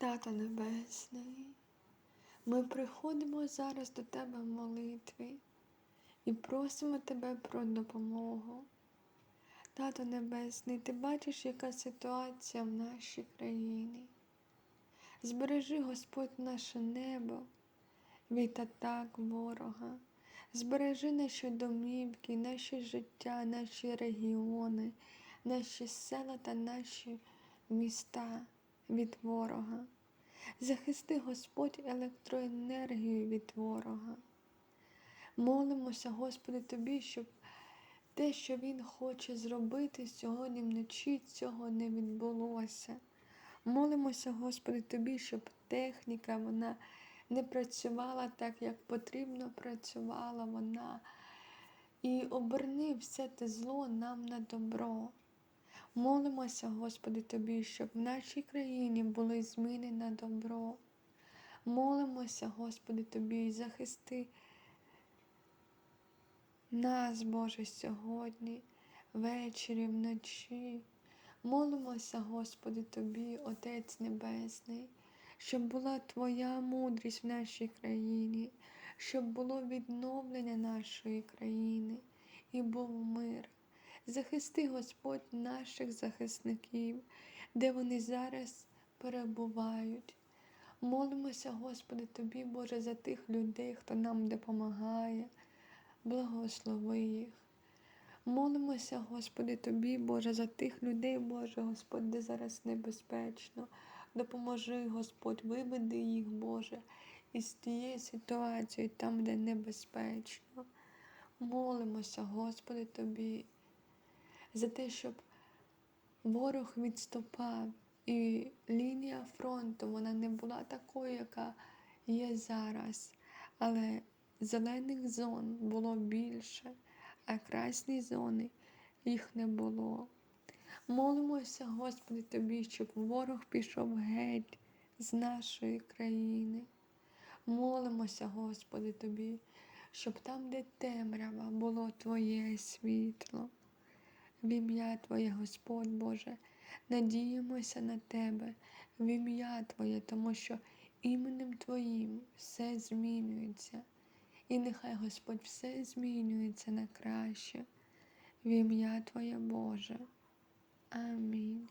Тато Небесний, ми приходимо зараз до Тебе в молитві і просимо Тебе про допомогу. Тато Небесний, ти бачиш, яка ситуація в нашій країні. Збережи, Господь, наше небо від атак ворога. Збережи наші домівки, наші життя, наші регіони, наші села та наші міста від ворога. Захисти Господь електроенергію від ворога. Молимося, Господи, Тобі, щоб те, що Він хоче зробити сьогодні вночі, цього не відбулося. Молимося, Господи, Тобі, щоб техніка вона не працювала так, як потрібно працювала вона. І оберни все те зло нам на добро. Молимося, Господи, Тобі, щоб в нашій країні були зміни на добро. Молимося, Господи, Тобі, захисти нас, Боже, сьогодні, ввечері, вночі. Молимося, Господи, Тобі, Отець Небесний, щоб була Твоя мудрість в нашій країні, щоб було відновлення нашої країни і був мир. Захисти, Господь, наших захисників, де вони зараз перебувають. Молимося, Господи, Тобі, Боже, за тих людей, хто нам допомагає, благослови їх. Молимося, Господи, Тобі, Боже, за тих людей, Боже, Господь, де зараз небезпечно. Допоможи, Господь, виведи їх, Боже, із тієї ситуації, там, де небезпечно. Молимося, Господи, Тобі, за те, щоб ворог відступав, і лінія фронту вона не була такою, яка є зараз. Але зелених зон було більше, а красні зони їх не було. Молимося, Господи, Тобі, щоб ворог пішов геть з нашої країни. Молимося, Господи, Тобі, щоб там, де темрява, було Твоє світло. В ім'я Твоє, Господь Боже, надіємося на Тебе, в ім'я Твоє, тому що іменем Твоїм все змінюється. І нехай Господь все змінюється на краще. В ім'я Твоє Боже. Амінь.